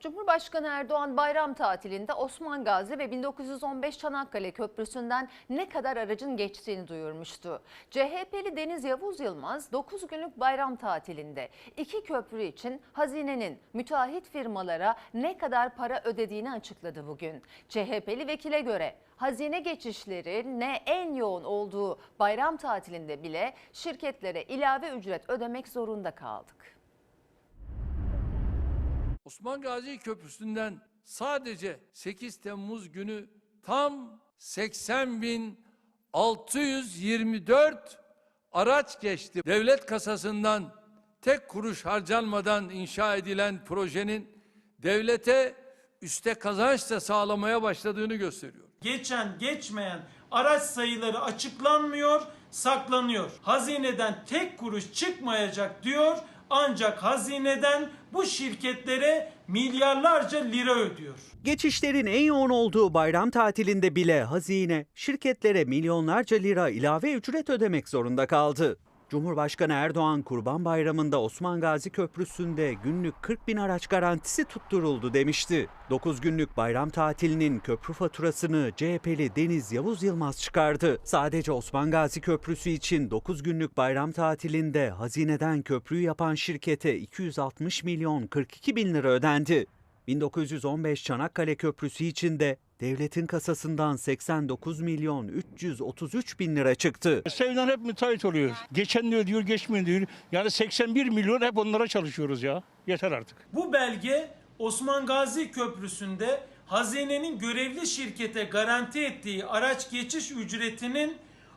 Cumhurbaşkanı Erdoğan bayram tatilinde Osman Gazi ve 1915 Çanakkale Köprüsü'nden ne kadar aracın geçtiğini duyurmuştu. CHP'li Deniz Yavuz Yılmaz 9 günlük bayram tatilinde iki köprü için hazinenin müteahhit firmalara ne kadar para ödediğini açıkladı bugün. CHP'li vekile göre hazine geçişleri ne en yoğun olduğu bayram tatilinde bile şirketlere ilave ücret ödemek zorunda kaldık. Osman Gazi Köprüsü'nden sadece 8 Temmuz günü tam 80.624 araç geçti. Devlet kasasından tek kuruş harcanmadan inşa edilen projenin devlete üste kazanç da sağlamaya başladığını gösteriyor. geçen geçmeyen araç sayıları açıklanmıyor, saklanıyor. Hazineden tek kuruş çıkmayacak diyor ancak hazineden bu şirketlere milyarlarca lira ödüyor. Geçişlerin en yoğun olduğu bayram tatilinde bile hazine şirketlere milyonlarca lira ilave ücret ödemek zorunda kaldı. Cumhurbaşkanı Erdoğan Kurban Bayramı'nda Osman Gazi Köprüsü'nde günlük 40 bin araç garantisi tutturuldu demişti. 9 günlük bayram tatilinin köprü faturasını CHP'li Deniz Yavuz Yılmaz çıkardı. Sadece Osman Gazi Köprüsü için 9 günlük bayram tatilinde hazineden köprüyü yapan şirkete 260 milyon 42 bin lira ödendi. 1915 Çanakkale Köprüsü için de devletin kasasından 89 milyon 333 bin lira çıktı. Sevdan hep müteahhit oluyor. Geçen de ödüyor, geçmeyen diyor. Yani 81 milyon hep onlara çalışıyoruz ya. Yeter artık. Bu belge Osman Gazi Köprüsü'nde hazinenin görevli şirkete garanti ettiği araç geçiş ücretinin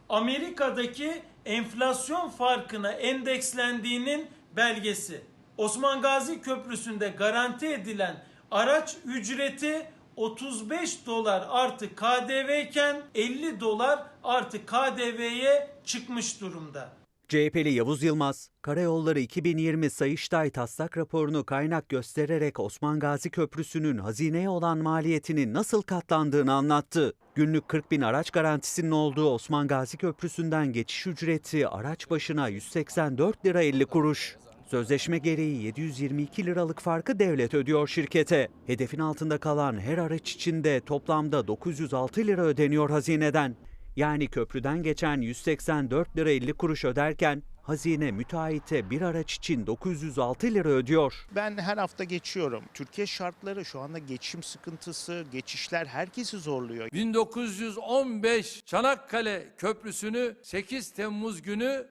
Amerika'daki enflasyon farkına endekslendiğinin belgesi. Osman Gazi Köprüsü'nde garanti edilen araç ücreti 35 dolar artı KDV iken 50 dolar artı KDV'ye çıkmış durumda. CHP'li Yavuz Yılmaz, Karayolları 2020 Sayıştay taslak raporunu kaynak göstererek Osman Gazi Köprüsü'nün hazineye olan maliyetinin nasıl katlandığını anlattı. Günlük 40 bin araç garantisinin olduğu Osman Gazi Köprüsü'nden geçiş ücreti araç başına 184 lira 50 kuruş. Sözleşme gereği 722 liralık farkı devlet ödüyor şirkete. Hedefin altında kalan her araç için de toplamda 906 lira ödeniyor hazineden. Yani köprüden geçen 184 lira 50 kuruş öderken hazine müteahhite bir araç için 906 lira ödüyor. Ben her hafta geçiyorum. Türkiye şartları şu anda geçim sıkıntısı, geçişler herkesi zorluyor. 1915 Çanakkale Köprüsü'nü 8 Temmuz günü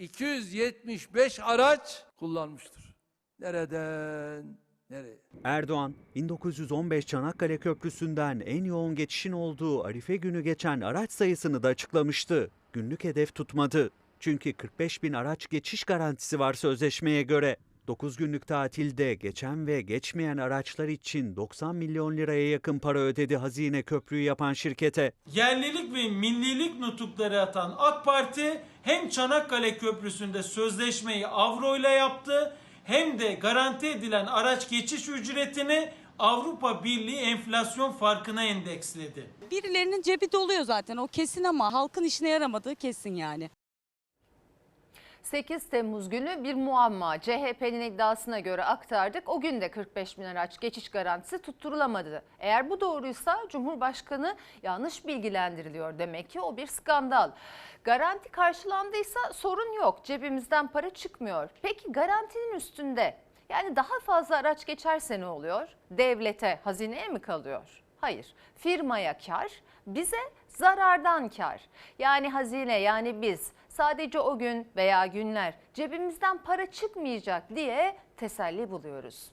14.275 araç kullanmıştır. Nereden nereye? Erdoğan, 1915 Çanakkale Köprüsü'nden en yoğun geçişin olduğu Arife günü geçen araç sayısını da açıklamıştı. Günlük hedef tutmadı. Çünkü 45 bin araç geçiş garantisi var sözleşmeye göre. 9 günlük tatilde geçen ve geçmeyen araçlar için 90 milyon liraya yakın para ödedi hazine köprüyü yapan şirkete. Yerlilik ve millilik nutukları atan AK Parti hem Çanakkale Köprüsü'nde sözleşmeyi avroyla yaptı hem de garanti edilen araç geçiş ücretini Avrupa Birliği enflasyon farkına endeksledi. Birilerinin cebi doluyor zaten o kesin ama halkın işine yaramadığı kesin yani. 8 Temmuz günü bir muamma CHP'nin iddiasına göre aktardık. O gün de 45 bin araç geçiş garantisi tutturulamadı. Eğer bu doğruysa Cumhurbaşkanı yanlış bilgilendiriliyor demek ki o bir skandal. Garanti karşılandıysa sorun yok cebimizden para çıkmıyor. Peki garantinin üstünde yani daha fazla araç geçerse ne oluyor? Devlete, hazineye mi kalıyor? Hayır. Firmaya kar, bize zarardan kar. Yani hazine yani biz sadece o gün veya günler cebimizden para çıkmayacak diye teselli buluyoruz.